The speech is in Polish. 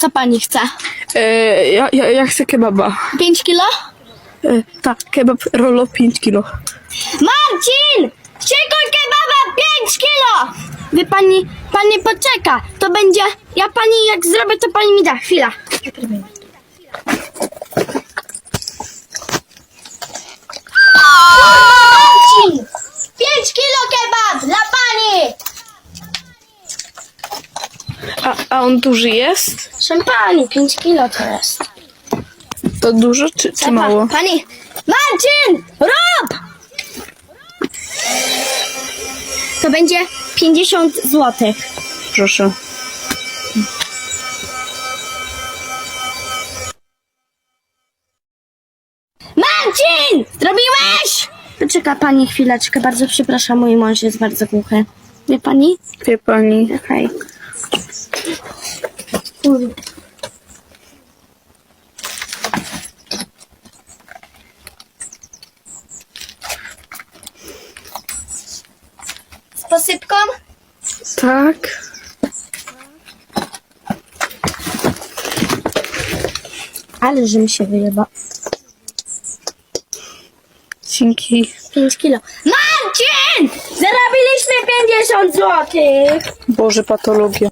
Co pani chce? E, ja, ja, ja chcę kebaba. 5 kilo? E, tak, kebab rolo 5 kilo. Marcin! Szykuj kebaba 5 kilo! Wie pani, pani poczeka. To będzie, ja pani jak zrobię, to pani mi da. Chwila. Marcin! 5 kilo kebab dla pani! A, a on duży jest? Proszę pani, 5 kilo to jest. To dużo czy, czy mało? Pani, Marcin! Rob! To będzie 50 złotych. Proszę. Marcin! Zrobiłeś? Poczeka pani chwileczkę, bardzo przepraszam, mój mąż jest bardzo głuchy. Wie pani? Wie pani. Okej. Posypką? Tak. Ale żebym się wyjeba. Dzięki. 5 kilo. Marcin! Zarobiliśmy 50 złotych! Boże, patologia.